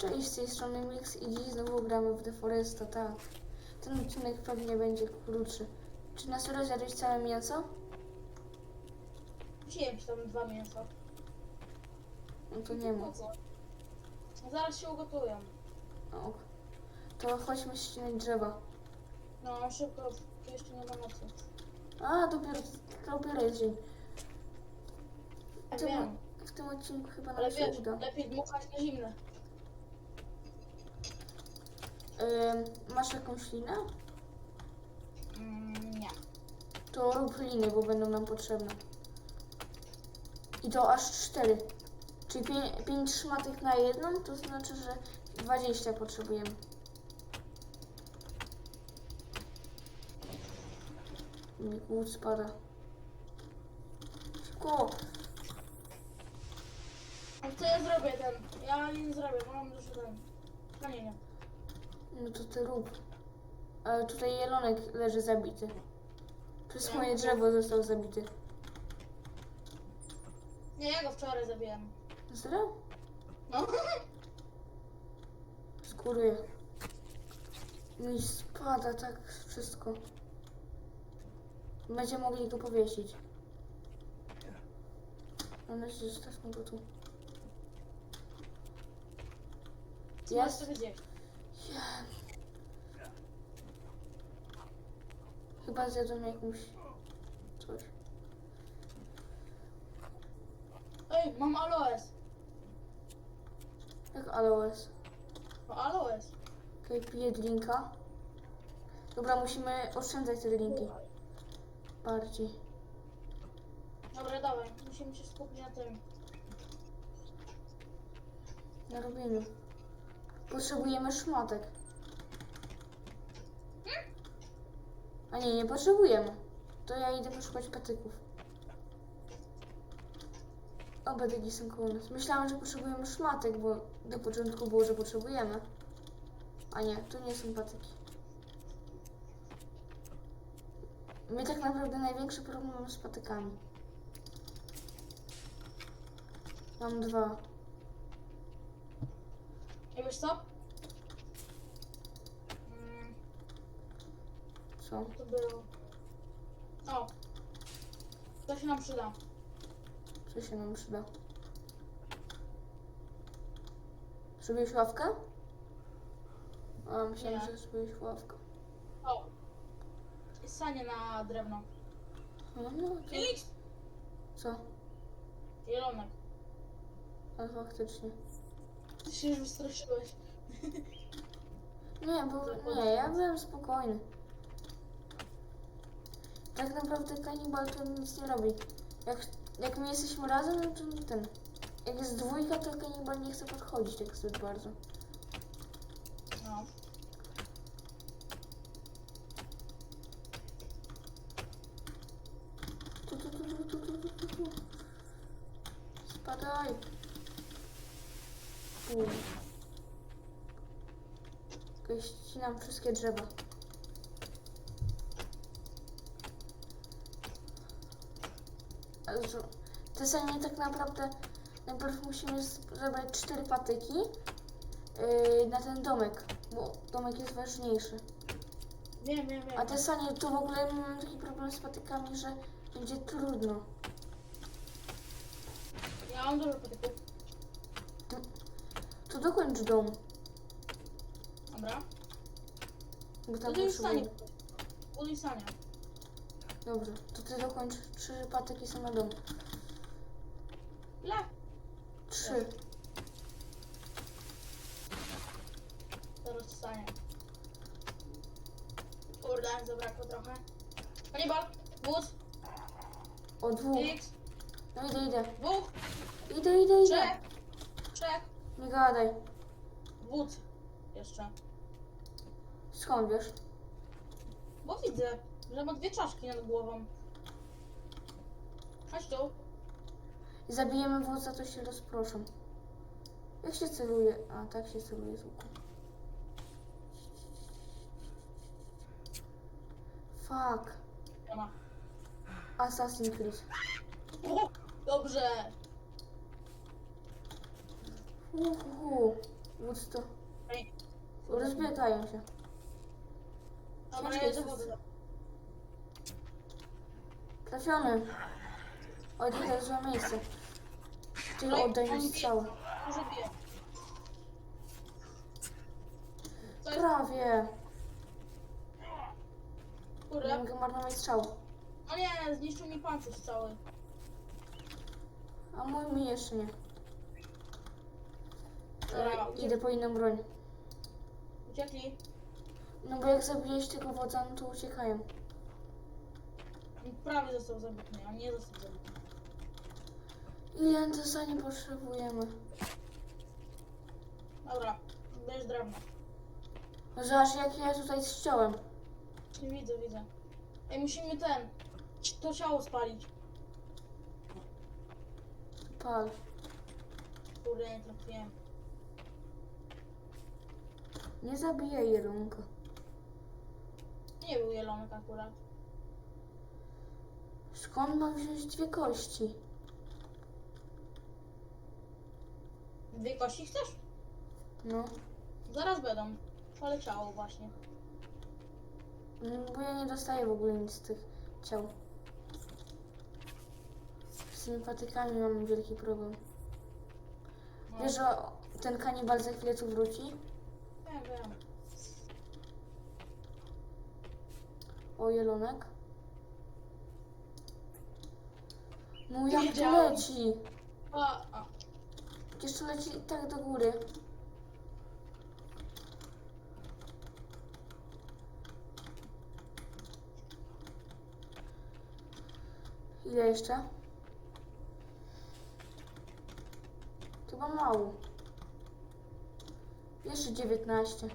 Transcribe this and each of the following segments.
Cześć, z tej strony Mix i dziś znowu gramy w The Foresta, tak. Ten odcinek pewnie będzie krótszy. Czy na serio zjadłeś całe mięso? Wziąłem ci tam dwa mięsa. No to nie ma. Po co? Zaraz się ugotują. No, ok. To chodźmy ścinać drzewa. No szybko, tu jeszcze nie ma nocy. A, dopiero, dopiero jest dzień. Ja W tym, wiem, w tym odcinku chyba ale nam się wiesz, uda. lepiej dmuchać na zimne. Ym, masz jakąś linę? Mm, nie. To rób liny, bo będą nam potrzebne. I to aż cztery. Czyli pię- pięć szmatek na jedną, to znaczy, że 20 potrzebujemy. Mi głód spada. Szybko! A co ja zrobię ten? Ja nie zrobię, bo mam dużo ten. Kamienia. No to ty rób. Ale tutaj jelonek leży zabity. Przez moje drzewo został zabity. Nie, ja go wczoraj zabiłem. Serio? No. Skóruję. Mi spada tak wszystko. Będziemy mogli go powiesić. Mam nadzieję, że zostawmy go tu. Masz Jest? Chyba zjadłem jakąś... coś. Ej, mam aloes. Jak aloes. No aloes. Okej, piję drinka. Dobra, musimy oszczędzać te drinki. Bardziej. Dobra, dawaj. Musimy się skupić na tym. Na robieniu. Potrzebujemy szmatek. A nie, nie potrzebujemy. To ja idę poszukać patyków. O, patyki są koło nas. Myślałam, że potrzebujemy szmatek, bo do początku było, że potrzebujemy. A nie, to nie są patyki. My tak naprawdę największy problem mamy z patykami. Mam dwa. I wiesz co? Mm, Co? to było. O. To się nam przyda. Co się nam przyda? Zrobiłeś ławkę? A, myślałam, Nie. że zrobiłeś ławkę. O. Jest sanie na drewno. No, no, to... Felix! Co? Jelonek. A faktycznie. Ти ще ж устрашилась. Не, бо не, я був спокійно. Так направду канібал то nic не робить. Jak, jak my jesteśmy razem, no to ten. Jak jest dwójka, to kanibal nie chce podchodzić tak zbyt bardzo. No. Tu, tu, tu, tu, tu, tu, tu, tu. Spadaj. Pół. Okej, ścinam wszystkie drzewa. Sanie tak naprawdę najpierw musimy zebrać cztery patyki yy, na ten domek, bo domek jest ważniejszy. Wiem, wiem, wiem. A te sanie to w ogóle mam taki problem z patykami, że będzie trudno. Ja mam dużo patyków. To dokończ dom, Dobra. bo To tam ty już potrzebuję. Buduj. Dobrze, to ty dokończ. Trzy patyki są na dom. Ile? Trzy. Teraz sanie. Kurde, zabrakło trochę. Kanibal, wóz, O dwóch. Felix, No idę, idę. dwóch, Idę, idę, idę. trzech, trzech, Nie gadaj. wóz. Jeszcze. Skąd wiesz? Bo widzę, że ma dwie czaszki nad głową. Chodź tu. Zabijemy wodza, to się rozproszą. Jak się celuje? A, tak się celuje z łuku. Fuck. Nie ma. Assassin's Creed. O, dobrze. Uhu. to Ej, rozbiegają się. Dobra, do jest. wody. Trafiony. Oj, to jest złe miejsce. Ty Ej, oddaj mi bije. strzał. Może bije. Co jest? Prawie. Nie Kurde. mogę marnować strzał. O nie, zniszczył mi pancerz cały. A mój mi jeszcze nie. Dobra, idę po inną broń. Uciekli. No bo jak zabijesz tego wodza, no to uciekają. Prawie został zabity, a nie został zabity. Ile to za nie potrzebujemy? Dobra, bierz drewno. No zobacz jak ja tutaj ściąłem. Nie widzę, widzę. Ej, musimy ten, to ciało spalić. Pal. Kurde, nie trafiłem. Nie zabijaj jelonka. Nie był jelonek akurat. Skąd mam wziąć dwie kości? Dwie kości chcesz? No, Zaraz będą. Poleciało właśnie. mm, bo ja nie dostaję w ogóle nic z tych ciał. Z tymi patykami mam wielki problem. No, Wiesz, że ten kanibal za chwilę tu wróci? Wiem, wiem. O, jelonek. No jak to leci? A, a. Przecież to leci tak do góry. Ile jeszcze? Chyba mało. Jeszcze 19.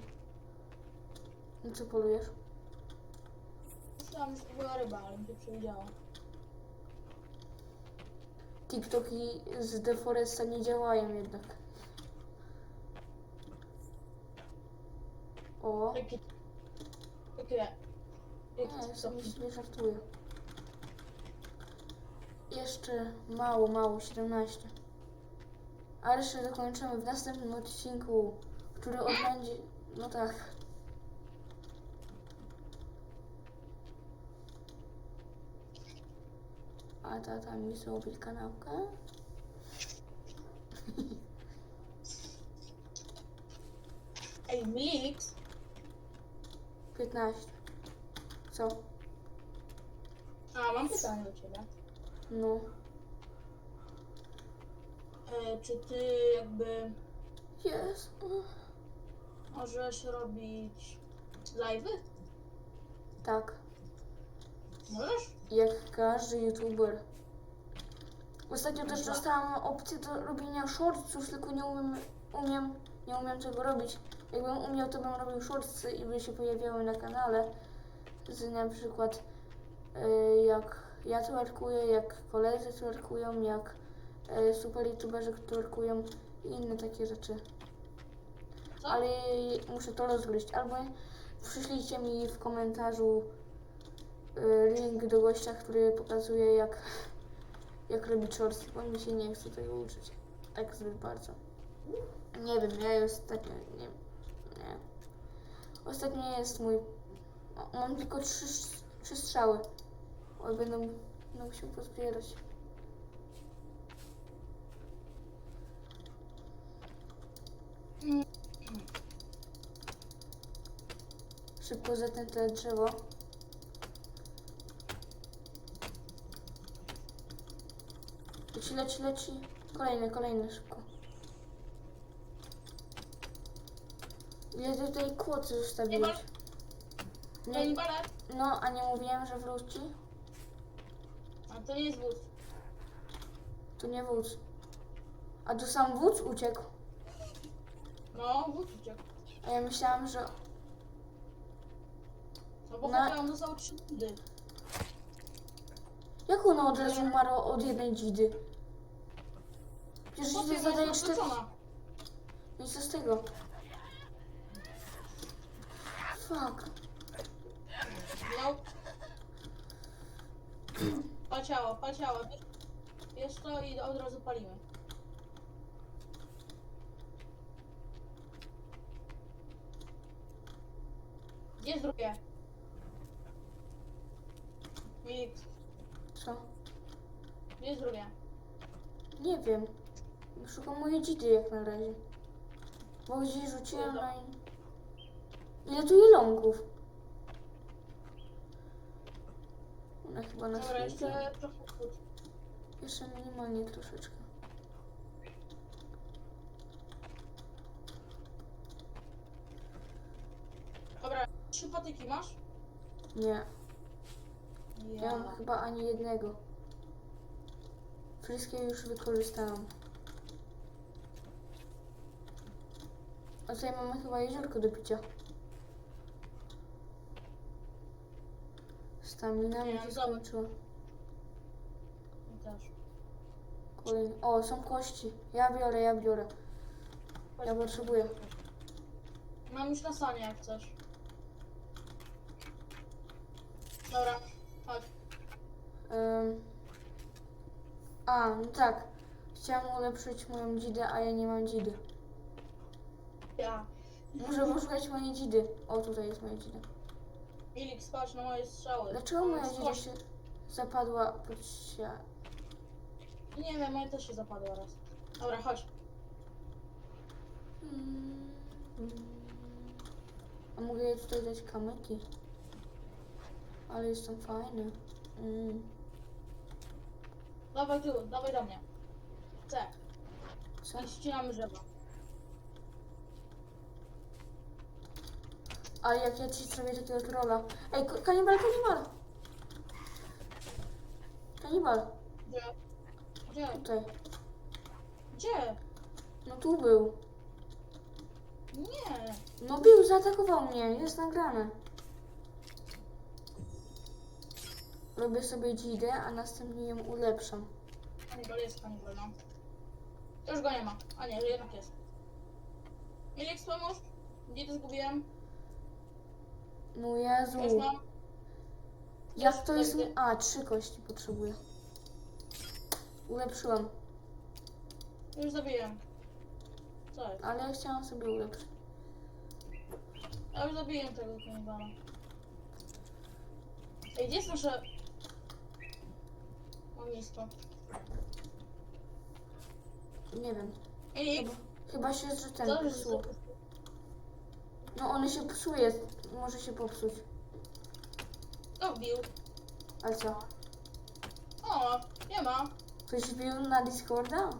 No co polujesz? To była ryba, ale mi się przewidziało. TikToki z Deforesta nie działają jednak. O, Jakie... Jakie... nie, Jakie sobie sobie żartuję. Jeszcze mało, mało, 17. Ale jeszcze dokończymy w następnym odcinku, który odbędzie, no tak. A tata mi zrobi kanapkę. Ej, Blix, 15. Co? a mam pytanie do ciebie. No. E, czy ty jakby Jest. Możesz robić live'y? Tak. Możesz? Jak każdy youtuber. Ostatnio też dostałam opcję do robienia shortsów, tylko nie umiem, umiem, nie umiem tego robić. Jakbym umiał, to bym robił shortsy i by się pojawiały na kanale. Z na przykład y, jak ja twerkuję, jak koledzy twerkują, jak y, super youtuberzy twerkują i inne takie rzeczy. Ale muszę to rozgryźć. Albo przyślijcie mi w komentarzu y, link do gościa, który pokazuje jak, jak robić shorts, bo mi się nie chce tego uczyć. Tak zbyt bardzo. Nie wiem, ja ostatnio nie, nie. Ostatnio jest mój. Mam tylko trzy, trzy strzały. Oj, będę musiał pozbierać. Mm. Szybko zetnę te drzewo. Leci, leci, leci. Kolejny, kolejny, szybko. Ile tutaj kłocy zostawiłeś? Nie, no, a nie mówiłem, że wróci? A to nie jest wóz. To nie wódz. A tu sam wódz uciekł. No, wóz uciekł. A ja myślałam, że... No bo No. no. zostało trzy. Jak ona od razu umarła od jednej dzidy? Przecież Potem dzidy jest zadaje cztery... Nic z tego. Fuck. No. Miał... Pal ciało, pal to i od razu palimy. Gdzie jest drugie? Co? gdzie jest drugie? Nie wiem. Szukam mojej dzidy jak na razie. Bo gdzieś rzuciłem na... Ile tu jelonków? Ona chyba na Dobra, jeszcze trochę food. Jeszcze minimalnie troszeczkę. Dobra, trzy patyki masz? Nie, ja mam chyba ani jednego. Wszystkie już wykorzystałam. A tutaj mamy chyba jeziorko do picia. Stamina mi Nie, się dobra. skończyła. Też. Kolejny. O, są kości. Ja biorę, ja biorę. Ja potrzebuję. Mam już na sanie jak chcesz. Dobra. Ym. A, no tak. Chciałam ulepszyć moją dzidę, a ja nie mam dzidy. Ja. Muszę poszukać mojej dzidy. O, tutaj jest moja dzida. Milik, spać na moje strzały. Dlaczego moja dzida się zapadła pod? Nie wiem, moja też się zapadła raz. Dobra, chodź. Mm. A mogę jej tutaj dać kamyki? Ale jestem fajny. Mm. Dawaj tu, dawaj do mnie. Chcę. Co? I ścinamy drzewo. A jak ja ci zrobię takiego trolla? Ej, ko- kanibal, kanibal! Kanibal, Gdzie? Gdzie? tutaj. Gdzie? No tu był. Nie. No był, zaatakował mnie, jest nagrane. Robię sobie dzidę, a następnie ją ulepszam. Kanibal jest kanibal, no. To już go nie ma. A nie, że jednak jest. Milik, pomóż. To zgubiłem? No Jezu. Już mam. Jak to jest... Gdzie? A, trzy kości potrzebuję. Ulepszyłam, Już zabiłem. Co jest? ale ja chciałam sobie ulepszyć. Ja już zabiłem tego kanibala. Ej, gdzie jest nasze... Ognisko? Nie wiem. Milik, Chyba się, ten popsuł. No one się psuje, może się popsuć. Kto wbił? Ale co? O, nie ma. Ktoś wbił na Discorda?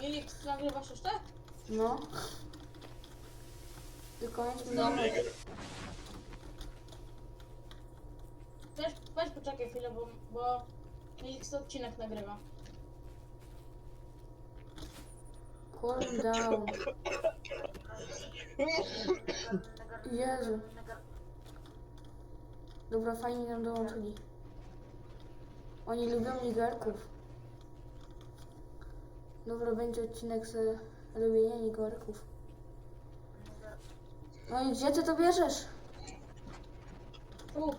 Milik, nagrywasz jeszcze? No. Dokończmy Dobra. domek. Weź, weź poczekaj chwilę, bo, bo ten odcinek nagrywa. Calm down. Jezu. Dobra, fajnie nam dołączyli. Oni lubią ligarków. Dobra, będzie odcinek z lubienia ligarków. No i gdzie ty to bierzesz? U,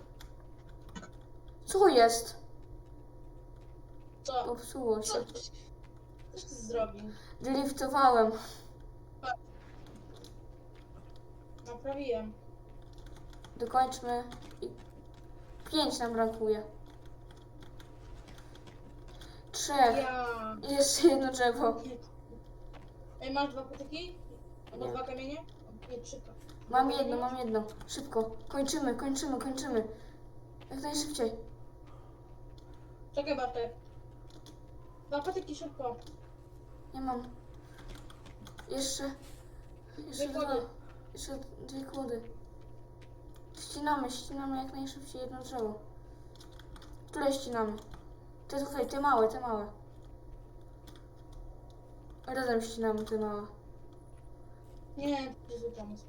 Co jest? co? Popsuło Co? się. Coś ty zrobił? Driftowałem. Naprawiłem. Dokończmy. I pięć nam brakuje. Trzech. Ja. I jeszcze jedno drzewo. Ej, masz dwa patyki? Albo Nie. dwa kamienie? Nie, trzy. Mam jedno, mam jedno. Szybko. Kończymy, kończymy, kończymy. Jak najszybciej. Czekaj, Bartek. Dwa patyki szybko. Nie mam. Jeszcze. Jeszcze Dwie kłody. Jeszcze dwie kłody. Ścinamy, ścinamy jak najszybciej jedno drzewo. Które ścinamy? Te tutaj, te małe, te małe. Razem ścinamy te małe. Nie, zły pomysł.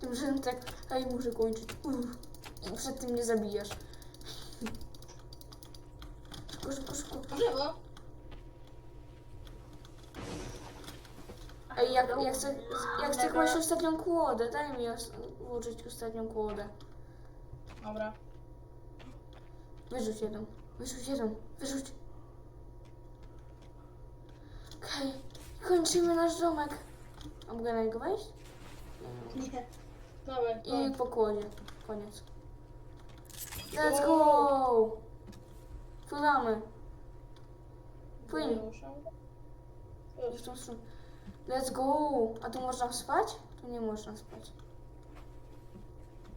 Tym, że tak, ej, muszę kończyć. Uff. I przed tym nie zabijasz. Szybko, szybko, szybko. Drzewo? Ej, jak, jak chcę, jak chcę ostatnią kłodę, daj mi os- ostatnią kłodę. Dobra. Wyrzuć jedną, wyrzuć jedną, wyrzuć. Okej, kończymy nasz domek. A mogę na niego wejść? Nie. Dawaj, I po kłodzie. Koniec. Let's go! Pływamy. Płyń. Nie. W tą stronę. Let's go! A tu można spać? Tu nie można spać.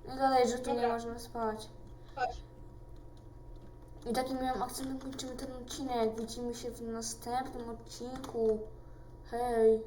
Nie gadaj, że tu nie Dobra. można spać. Chodź. I takim miałam akcentem kończymy ten odcinek. Widzimy się w następnym odcinku. Hej!